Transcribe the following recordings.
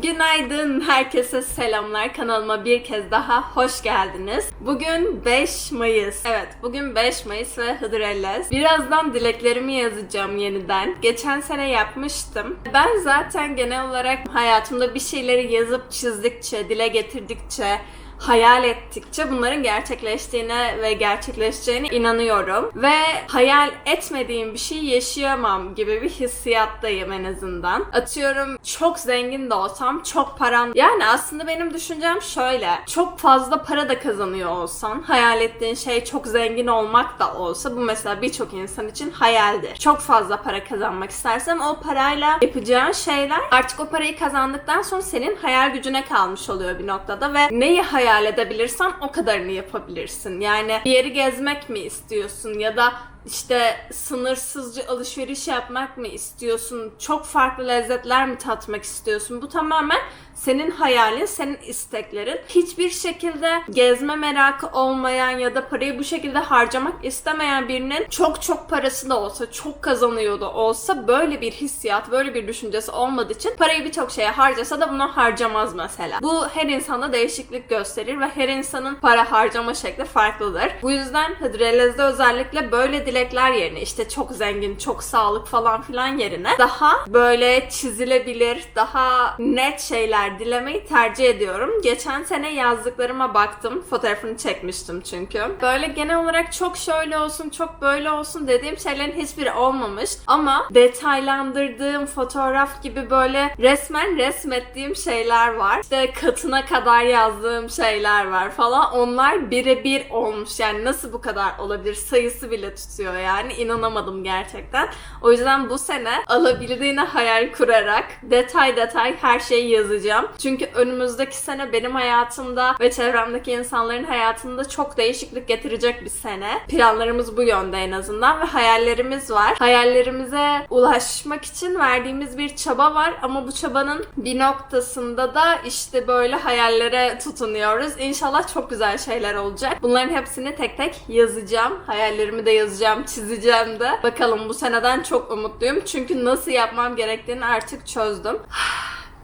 Günaydın, herkese selamlar. Kanalıma bir kez daha hoş geldiniz. Bugün 5 Mayıs. Evet, bugün 5 Mayıs ve Hıdrellez. Birazdan dileklerimi yazacağım yeniden. Geçen sene yapmıştım. Ben zaten genel olarak hayatımda bir şeyleri yazıp çizdikçe, dile getirdikçe, hayal ettikçe bunların gerçekleştiğine ve gerçekleşeceğine inanıyorum. Ve hayal etmediğim bir şey yaşayamam gibi bir hissiyattayım en azından. Atıyorum çok zengin de olsam, çok param... Yani aslında benim düşüncem şöyle. Çok fazla para da kazanıyor olsan, hayal ettiğin şey çok zengin olmak da olsa bu mesela birçok insan için hayaldir. Çok fazla para kazanmak istersem o parayla yapacağın şeyler artık o parayı kazandıktan sonra senin hayal gücüne kalmış oluyor bir noktada ve neyi hayal edebilirsen o kadarını yapabilirsin. Yani bir yeri gezmek mi istiyorsun ya da işte sınırsızca alışveriş yapmak mı istiyorsun? Çok farklı lezzetler mi tatmak istiyorsun? Bu tamamen senin hayalin, senin isteklerin. Hiçbir şekilde gezme merakı olmayan ya da parayı bu şekilde harcamak istemeyen birinin çok çok parası da olsa, çok kazanıyor da olsa böyle bir hissiyat, böyle bir düşüncesi olmadığı için parayı birçok şeye harcasa da bunu harcamaz mesela. Bu her insanda değişiklik gösterir ve her insanın para harcama şekli farklıdır. Bu yüzden Hıdrellez'de özellikle böyle dilekler yerine işte çok zengin, çok sağlık falan filan yerine daha böyle çizilebilir, daha net şeyler dilemeyi tercih ediyorum. Geçen sene yazdıklarıma baktım. Fotoğrafını çekmiştim çünkü. Böyle genel olarak çok şöyle olsun, çok böyle olsun dediğim şeylerin hiçbiri olmamış. Ama detaylandırdığım fotoğraf gibi böyle resmen resmettiğim şeyler var. İşte katına kadar yazdığım şeyler var falan. Onlar birebir olmuş. Yani nasıl bu kadar olabilir? Sayısı bile tutuyor yani. İnanamadım gerçekten. O yüzden bu sene alabildiğine hayal kurarak detay detay her şeyi yazacağım. Çünkü önümüzdeki sene benim hayatımda ve çevremdeki insanların hayatında çok değişiklik getirecek bir sene. Planlarımız bu yönde en azından ve hayallerimiz var. Hayallerimize ulaşmak için verdiğimiz bir çaba var ama bu çabanın bir noktasında da işte böyle hayallere tutunuyoruz. İnşallah çok güzel şeyler olacak. Bunların hepsini tek tek yazacağım. Hayallerimi de yazacağım, çizeceğim de. Bakalım bu seneden çok umutluyum. Çünkü nasıl yapmam gerektiğini artık çözdüm.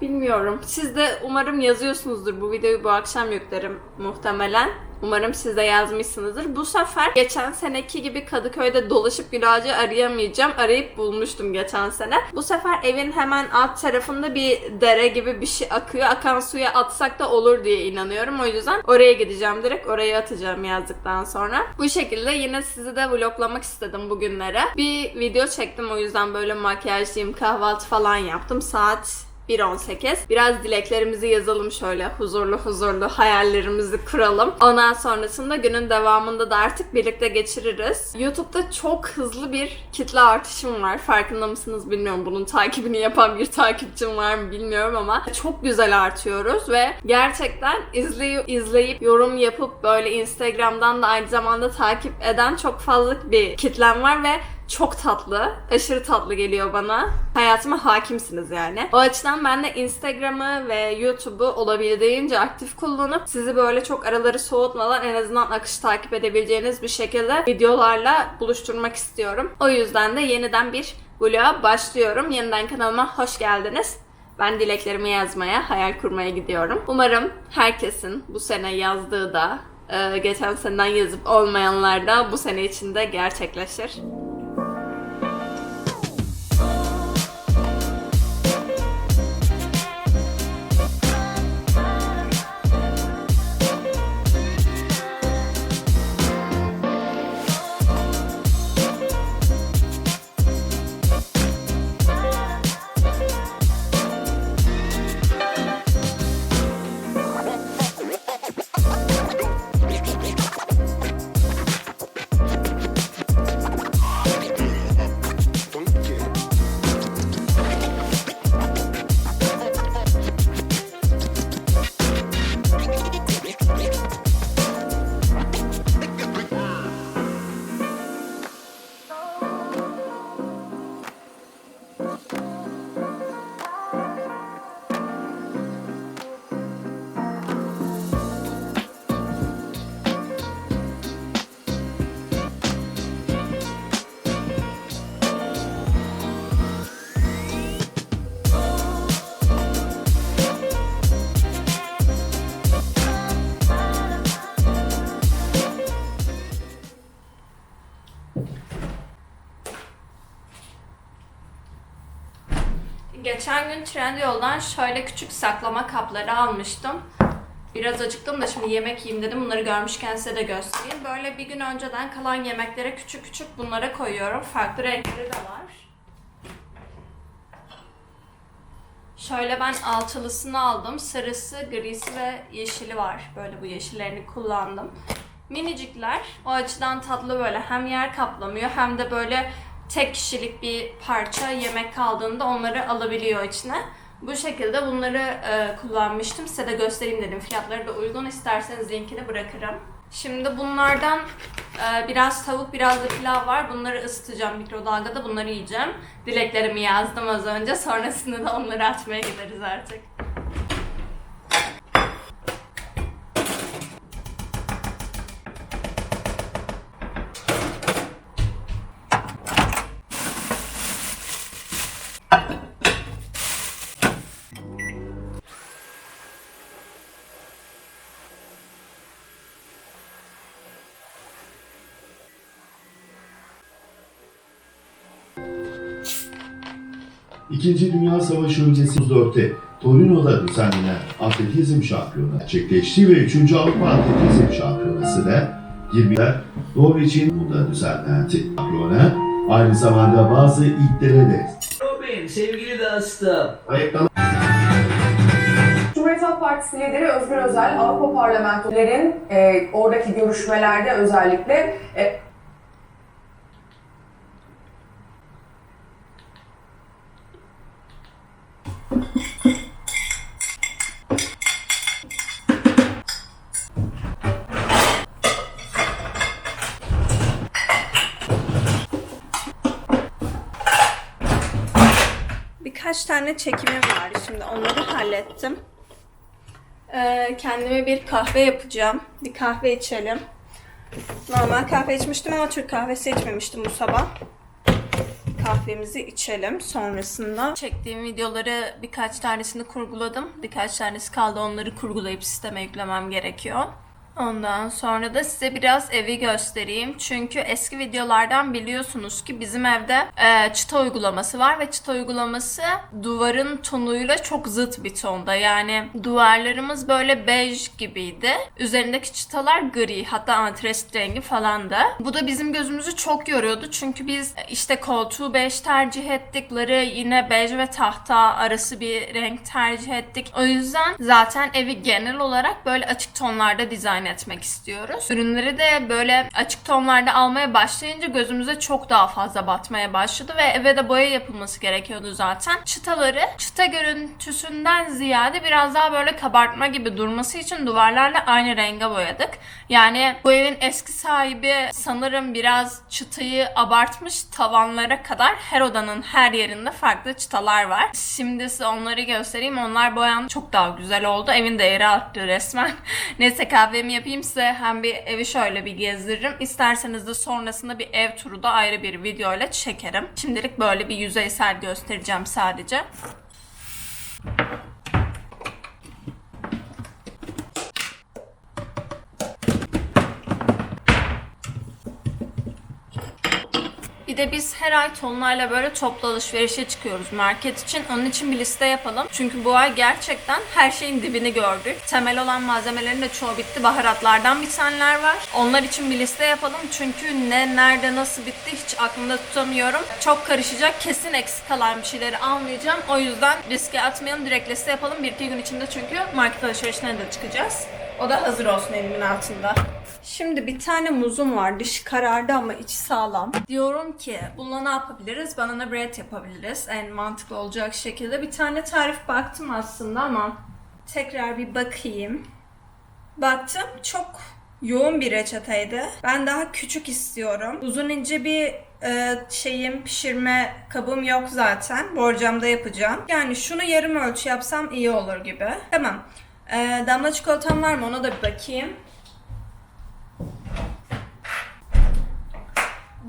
Bilmiyorum. Siz de umarım yazıyorsunuzdur. Bu videoyu bu akşam yüklerim muhtemelen. Umarım siz de yazmışsınızdır. Bu sefer geçen seneki gibi Kadıköy'de dolaşıp ağacı arayamayacağım. Arayıp bulmuştum geçen sene. Bu sefer evin hemen alt tarafında bir dere gibi bir şey akıyor. Akan suya atsak da olur diye inanıyorum. O yüzden oraya gideceğim. Direkt oraya atacağım yazdıktan sonra. Bu şekilde yine sizi de vloglamak istedim bugünlere. Bir video çektim o yüzden böyle makyajlıyım, kahvaltı falan yaptım. Saat 1.18. Biraz dileklerimizi yazalım şöyle huzurlu huzurlu hayallerimizi kuralım. Ondan sonrasında günün devamında da artık birlikte geçiririz. YouTube'da çok hızlı bir kitle artışım var. Farkında mısınız bilmiyorum. Bunun takibini yapan bir takipçim var mı bilmiyorum ama çok güzel artıyoruz ve gerçekten izleyip izleyip yorum yapıp böyle Instagram'dan da aynı zamanda takip eden çok fazla bir kitlem var ve çok tatlı. Aşırı tatlı geliyor bana. Hayatıma hakimsiniz yani. O açıdan ben de Instagram'ı ve YouTube'u olabildiğince aktif kullanıp sizi böyle çok araları soğutmadan en azından akış takip edebileceğiniz bir şekilde videolarla buluşturmak istiyorum. O yüzden de yeniden bir vloga başlıyorum. Yeniden kanalıma hoş geldiniz. Ben dileklerimi yazmaya, hayal kurmaya gidiyorum. Umarım herkesin bu sene yazdığı da e, geçen seneden yazıp olmayanlar da bu sene içinde gerçekleşir. Trendyol'dan şöyle küçük saklama kapları almıştım. Biraz acıktım da şimdi yemek yiyeyim dedim. Bunları görmüşken size de göstereyim. Böyle bir gün önceden kalan yemeklere küçük küçük bunlara koyuyorum. Farklı renkleri de var. Şöyle ben altılısını aldım. Sarısı, grisi ve yeşili var. Böyle bu yeşillerini kullandım. Minicikler. O açıdan tatlı böyle. Hem yer kaplamıyor hem de böyle tek kişilik bir parça yemek kaldığında onları alabiliyor içine. Bu şekilde bunları e, kullanmıştım. Size de göstereyim dedim. Fiyatları da uygun. İsterseniz linkini bırakırım. Şimdi bunlardan e, biraz tavuk, biraz da pilav var. Bunları ısıtacağım mikrodalgada. Bunları yiyeceğim. Dileklerimi yazdım az önce. Sonrasında da onları atmaya gideriz artık. İkinci Dünya Savaşı öncesi 1934'te Torino'da düzenlenen atletizm şampiyonu gerçekleşti ve 3. Avrupa Atletizm Şampiyonası da 20'ler Norveç'in burada düzenlendi. Şampiyona aynı zamanda bazı ilklere de Robin, sevgili dostum. ayıklanan Cumhuriyet Halk Partisi lideri Özgür Özel, Avrupa parlamentoların e, oradaki görüşmelerde özellikle e, tane çekimim var şimdi onları hallettim. Ee, kendime bir kahve yapacağım. Bir kahve içelim. Normal kahve içmiştim ama Türk kahvesi içmemiştim bu sabah. Kahvemizi içelim sonrasında. Çektiğim videoları birkaç tanesini kurguladım. Birkaç tanesi kaldı onları kurgulayıp sisteme yüklemem gerekiyor. Ondan sonra da size biraz evi göstereyim. Çünkü eski videolardan biliyorsunuz ki bizim evde e, çıta uygulaması var ve çıta uygulaması duvarın tonuyla çok zıt bir tonda. Yani duvarlarımız böyle bej gibiydi. Üzerindeki çıtalar gri hatta antresit rengi falandı. Bu da bizim gözümüzü çok yoruyordu. Çünkü biz işte koltuğu bej tercih ettik. Ları yine bej ve tahta arası bir renk tercih ettik. O yüzden zaten evi genel olarak böyle açık tonlarda dizayn etmek istiyoruz. Ürünleri de böyle açık tonlarda almaya başlayınca gözümüze çok daha fazla batmaya başladı ve eve de boya yapılması gerekiyordu zaten. Çıtaları çıta görüntüsünden ziyade biraz daha böyle kabartma gibi durması için duvarlarla aynı renge boyadık. Yani bu evin eski sahibi sanırım biraz çıtayı abartmış tavanlara kadar her odanın her yerinde farklı çıtalar var. Şimdi size onları göstereyim. Onlar boyan çok daha güzel oldu. Evin değeri arttı resmen. Neyse kahvemi yapayım size hem bir evi şöyle bir gezdiririm. İsterseniz de sonrasında bir ev turu da ayrı bir video ile çekerim. Şimdilik böyle bir yüzeysel göstereceğim sadece. De biz her ay tonlarla böyle toplu alışverişe çıkıyoruz market için. Onun için bir liste yapalım. Çünkü bu ay gerçekten her şeyin dibini gördük. Temel olan malzemelerin de çoğu bitti. Baharatlardan bitenler var. Onlar için bir liste yapalım. Çünkü ne, nerede, nasıl bitti hiç aklımda tutamıyorum. Çok karışacak. Kesin eksik kalan bir şeyleri almayacağım. O yüzden riske atmayalım. Direkt liste yapalım. Bir iki gün içinde çünkü market alışverişine de çıkacağız. O da hazır olsun elimin altında. Şimdi bir tane muzum var. Dışı karardı ama içi sağlam. Diyorum ki bununla ne yapabiliriz? Banana bread yapabiliriz. En mantıklı olacak şekilde. Bir tane tarif baktım aslında ama tekrar bir bakayım. Baktım çok yoğun bir reçeteydi. Ben daha küçük istiyorum. Uzun ince bir e, şeyim pişirme kabım yok zaten. Borcamda yapacağım. Yani şunu yarım ölçü yapsam iyi olur gibi. Tamam. E, damla çikolatam var mı? Ona da bir bakayım.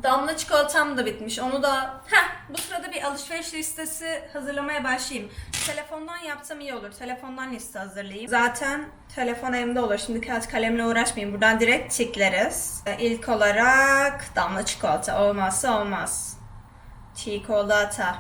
Damla çikolatam da bitmiş. Onu da... Heh, bu sırada bir alışveriş listesi hazırlamaya başlayayım. Telefondan yapsam iyi olur. Telefondan liste hazırlayayım. Zaten telefon elimde olur. Şimdi kağıt kalemle uğraşmayayım. Buradan direkt tikleriz. İlk olarak damla çikolata. Olmazsa olmaz. Çikolata.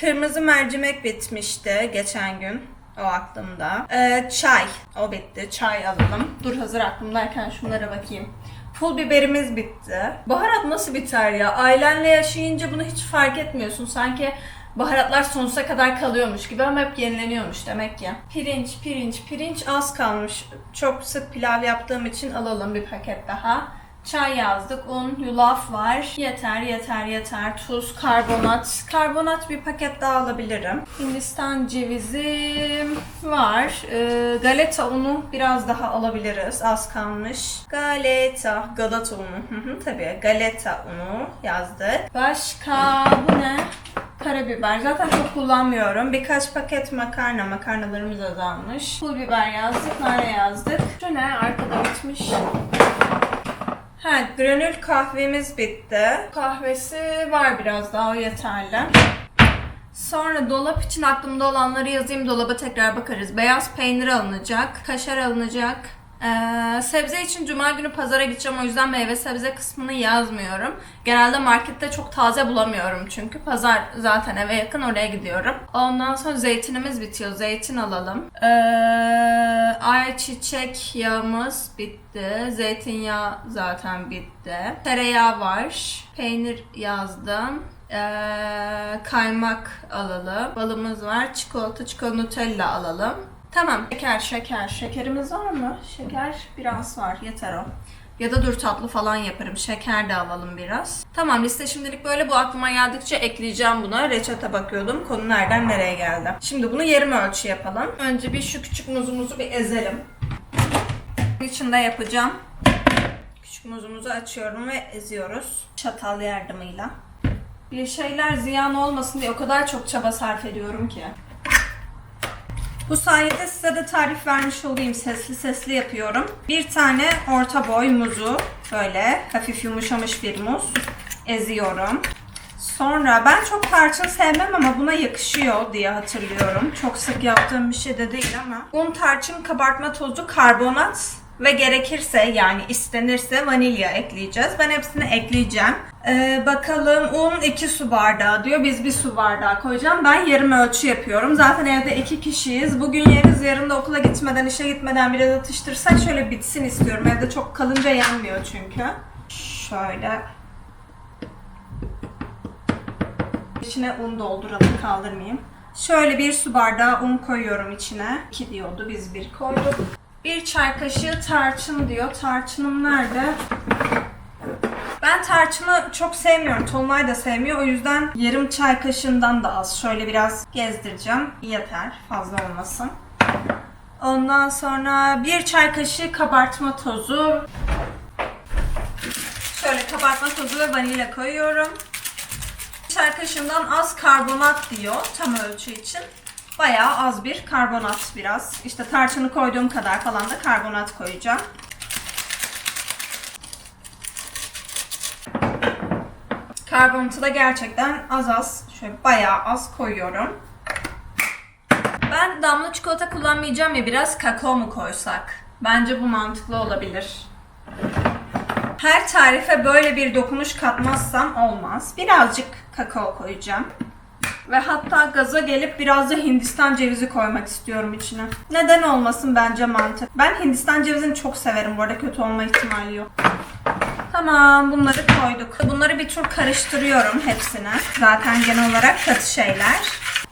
Kırmızı mercimek bitmişti geçen gün. O aklımda. Ee, çay. O bitti. Çay alalım. Dur hazır aklımdayken şunlara bakayım. Pul biberimiz bitti. Baharat nasıl biter ya? Ailenle yaşayınca bunu hiç fark etmiyorsun. Sanki baharatlar sonsuza kadar kalıyormuş gibi ama hep yenileniyormuş demek ki. Pirinç, pirinç, pirinç az kalmış. Çok sık pilav yaptığım için alalım bir paket daha. Çay yazdık, un, yulaf var. Yeter, yeter, yeter. Tuz, karbonat. Karbonat bir paket daha alabilirim. Hindistan cevizi var. Ee, galeta unu biraz daha alabiliriz. Az kalmış. Galeta, galeta unu. Tabii, galeta unu yazdık. Başka bu ne? Karabiber. Zaten çok kullanmıyorum. Birkaç paket makarna. Makarnalarımız azalmış. Pul biber yazdık, nane yazdık. Şu ne? Arkada bitmiş. Ha, granül kahvemiz bitti. Kahvesi var biraz daha, o yeterli. Sonra dolap için aklımda olanları yazayım, dolaba tekrar bakarız. Beyaz peynir alınacak, kaşar alınacak. Ee, sebze için cuma günü pazara gideceğim o yüzden meyve sebze kısmını yazmıyorum. Genelde markette çok taze bulamıyorum çünkü. Pazar zaten eve yakın oraya gidiyorum. Ondan sonra zeytinimiz bitiyor. Zeytin alalım. Ee, ayçiçek yağımız bitti. Zeytinyağı zaten bitti. Tereyağı var. Peynir yazdım. Ee, kaymak alalım. Balımız var. Çikolata, çikolata, nutella alalım. Tamam. Şeker, şeker. Şekerimiz var mı? Şeker biraz var. Yeter o. Ya da dur tatlı falan yaparım. Şeker de alalım biraz. Tamam liste şimdilik böyle. Bu aklıma geldikçe ekleyeceğim buna. Reçete bakıyordum. Konu nereden nereye geldi. Şimdi bunu yarım ölçü yapalım. Önce bir şu küçük muzumuzu bir ezelim. İçinde yapacağım. Küçük muzumuzu açıyorum ve eziyoruz. Çatal yardımıyla. Bir şeyler ziyan olmasın diye o kadar çok çaba sarf ediyorum ki. Bu sayede size de tarif vermiş olayım. Sesli sesli yapıyorum. Bir tane orta boy muzu böyle hafif yumuşamış bir muz eziyorum. Sonra ben çok tarçın sevmem ama buna yakışıyor diye hatırlıyorum. Çok sık yaptığım bir şey de değil ama. Un, tarçın, kabartma tozu, karbonat ve gerekirse yani istenirse vanilya ekleyeceğiz. Ben hepsini ekleyeceğim. Ee, bakalım un 2 su bardağı diyor. Biz bir su bardağı koyacağım. Ben yarım ölçü yapıyorum. Zaten evde iki kişiyiz. Bugün yeriz. Yarın da okula gitmeden, işe gitmeden biraz atıştırsak şöyle bitsin istiyorum. Evde çok kalınca yenmiyor çünkü. Şöyle. İçine un dolduralım kaldırmayayım. Şöyle bir su bardağı un koyuyorum içine. 2 diyordu biz bir koyduk. Bir çay kaşığı tarçın diyor. Tarçınım nerede? Ben tarçını çok sevmiyorum. Tolunay da sevmiyor. O yüzden yarım çay kaşığından da az. Şöyle biraz gezdireceğim. Yeter. Fazla olmasın. Ondan sonra bir çay kaşığı kabartma tozu. Şöyle kabartma tozu ve vanilya koyuyorum. Çay kaşığından az karbonat diyor tam ölçü için. Bayağı az bir karbonat biraz. İşte tarçını koyduğum kadar falan da karbonat koyacağım. Karbonatı da gerçekten az az, şöyle bayağı az koyuyorum. Ben damla çikolata kullanmayacağım ya biraz kakao mu koysak? Bence bu mantıklı olabilir. Her tarife böyle bir dokunuş katmazsam olmaz. Birazcık kakao koyacağım. Ve hatta gaza gelip biraz da Hindistan cevizi koymak istiyorum içine. Neden olmasın bence mantık. Ben Hindistan cevizini çok severim bu arada kötü olma ihtimali yok. Tamam bunları koyduk. Bunları bir tur karıştırıyorum hepsine. Zaten genel olarak katı şeyler.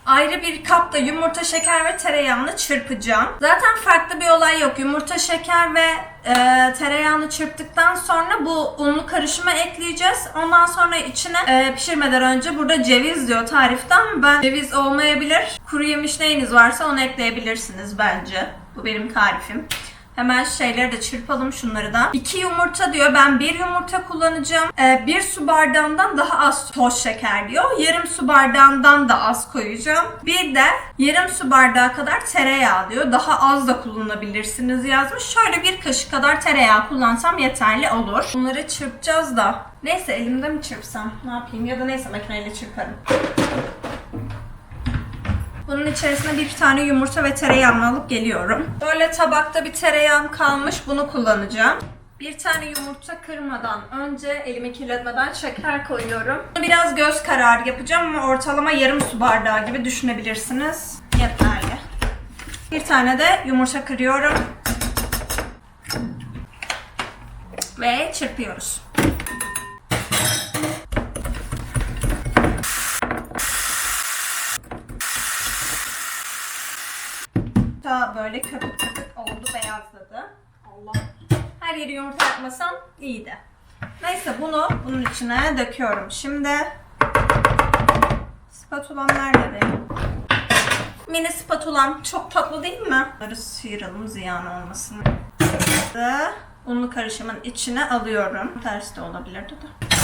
Ayrı bir kapta yumurta, şeker ve tereyağını çırpacağım. Zaten farklı bir olay yok. Yumurta, şeker ve e, tereyağını çırptıktan sonra bu unlu karışıma ekleyeceğiz. Ondan sonra içine e, pişirmeden önce burada ceviz diyor tarifte ama ben ceviz olmayabilir. Kuru yemiş neyiniz varsa onu ekleyebilirsiniz bence. Bu benim tarifim. Hemen şeyleri de çırpalım şunları da. 2 yumurta diyor. Ben bir yumurta kullanacağım. Ee, bir su bardağından daha az toz şeker diyor. Yarım su bardağından da az koyacağım. Bir de yarım su bardağı kadar tereyağı diyor. Daha az da kullanabilirsiniz yazmış. Şöyle bir kaşık kadar tereyağı kullansam yeterli olur. Bunları çırpacağız da. Neyse elimde mi çırpsam? Ne yapayım? Ya da neyse makineyle çırparım. Bunun içerisine bir tane yumurta ve tereyağını alıp geliyorum. Böyle tabakta bir tereyağım kalmış. Bunu kullanacağım. Bir tane yumurta kırmadan önce elimi kirletmeden şeker koyuyorum. Biraz göz kararı yapacağım ama ortalama yarım su bardağı gibi düşünebilirsiniz. Yeterli. Bir tane de yumurta kırıyorum. Ve çırpıyoruz. Daha böyle köpük köpük oldu, beyazladı. Allah. Her yeri yumurta yapmasam iyiydi. Neyse bunu bunun içine döküyorum. Şimdi spatulam nerede benim? Mini spatulam çok tatlı değil mi? Bunları sıyıralım ziyan olmasın. Unlu karışımın içine alıyorum. Tersi de olabilirdi de.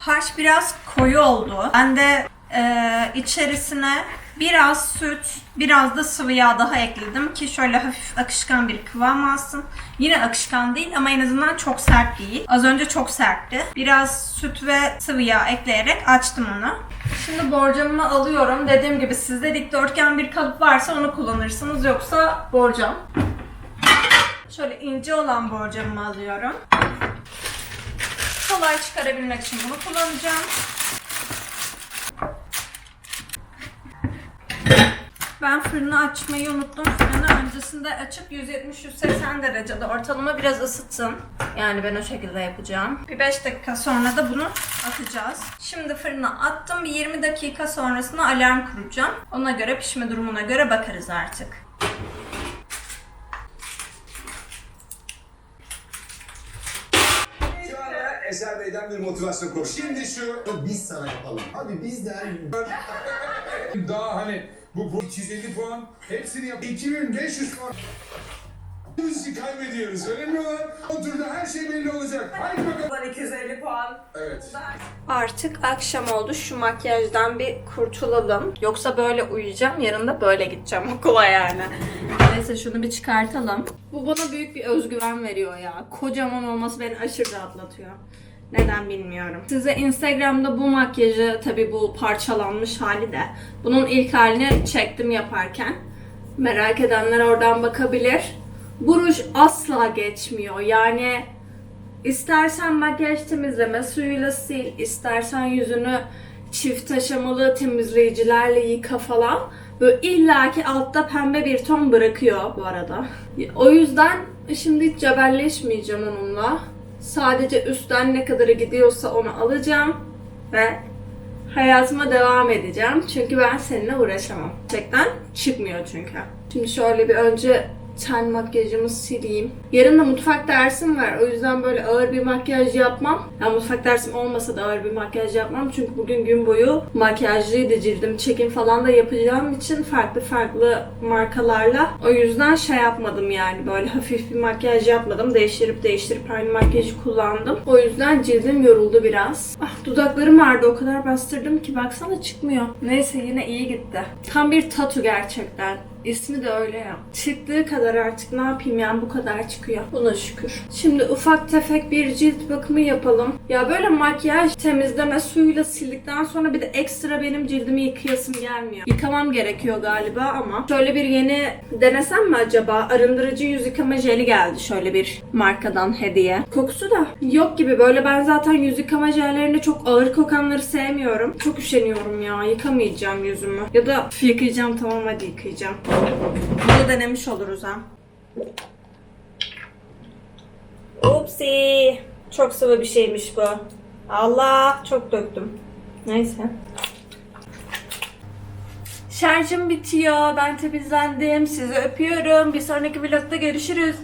Harç biraz koyu oldu. Ben de e, içerisine biraz süt, biraz da sıvı yağ daha ekledim ki şöyle hafif akışkan bir kıvam alsın. Yine akışkan değil ama en azından çok sert değil. Az önce çok sertti. Biraz süt ve sıvı yağ ekleyerek açtım onu. Şimdi borcamımı alıyorum. Dediğim gibi sizde dikdörtgen bir kalıp varsa onu kullanırsınız. Yoksa borcam. Şöyle ince olan borcamımı alıyorum. Kolay çıkarabilmek için bunu kullanacağım. Ben fırını açmayı unuttum. Fırını öncesinde açıp 170-180 derecede ortalama biraz ısıttım. Yani ben o şekilde yapacağım. Bir 5 dakika sonra da bunu atacağız. Şimdi fırına attım. Bir 20 dakika sonrasında alarm kuracağım. Ona göre pişme durumuna göre bakarız artık. Eser Bey'den bir motivasyon konusu. Şimdi şu Biz sana yapalım. Abi biz de daha hani bu, bu 250 puan hepsini yap. 2500 puan. Bizi kaybediyoruz. Önemli olan o turda her şey belli olacak. Haydi bakalım. 250 puan. Evet. Artık akşam oldu. Şu makyajdan bir kurtulalım. Yoksa böyle uyuyacağım. Yarın da böyle gideceğim okula yani. Neyse şunu bir çıkartalım. Bu bana büyük bir özgüven veriyor ya. Kocaman olması beni aşırı rahatlatıyor. Neden bilmiyorum. Size Instagram'da bu makyajı, tabi bu parçalanmış hali de, bunun ilk halini çektim yaparken. Merak edenler oradan bakabilir. Bu ruj asla geçmiyor. Yani İstersen makyaj temizleme suyuyla sil, istersen yüzünü çift aşamalı temizleyicilerle yıka falan. Böyle illaki altta pembe bir ton bırakıyor bu arada. O yüzden şimdi hiç cebelleşmeyeceğim onunla. Sadece üstten ne kadarı gidiyorsa onu alacağım ve hayatıma devam edeceğim. Çünkü ben seninle uğraşamam. Gerçekten çıkmıyor çünkü. Şimdi şöyle bir önce ten makyajımı sileyim. Yarın da mutfak dersim var. O yüzden böyle ağır bir makyaj yapmam. Ya mutfak dersim olmasa da ağır bir makyaj yapmam. Çünkü bugün gün boyu makyajlıydı cildim. Çekim falan da yapacağım için farklı farklı markalarla. O yüzden şey yapmadım yani böyle hafif bir makyaj yapmadım. Değiştirip değiştirip aynı makyajı kullandım. O yüzden cildim yoruldu biraz. Ah dudaklarım vardı o kadar bastırdım ki baksana çıkmıyor. Neyse yine iyi gitti. Tam bir tatu gerçekten. İsmi de öyle ya. Çıktığı kadar artık ne yapayım yani bu kadar çıkıyor. Buna şükür. Şimdi ufak tefek bir cilt bakımı yapalım. Ya böyle makyaj temizleme suyuyla sildikten sonra bir de ekstra benim cildimi yıkayasım gelmiyor. Yıkamam gerekiyor galiba ama şöyle bir yeni denesem mi acaba? Arındırıcı yüz yıkama jeli geldi şöyle bir markadan hediye. Kokusu da yok gibi böyle ben zaten yüz yıkama jellerini çok ağır kokanları sevmiyorum. Çok üşeniyorum ya yıkamayacağım yüzümü. Ya da yıkayacağım tamam hadi yıkayacağım. Bunu denemiş oluruz ha. Upsi. Çok sıvı bir şeymiş bu. Allah çok döktüm. Neyse. Şarjım bitiyor. Ben temizlendim. Sizi öpüyorum. Bir sonraki vlogda görüşürüz.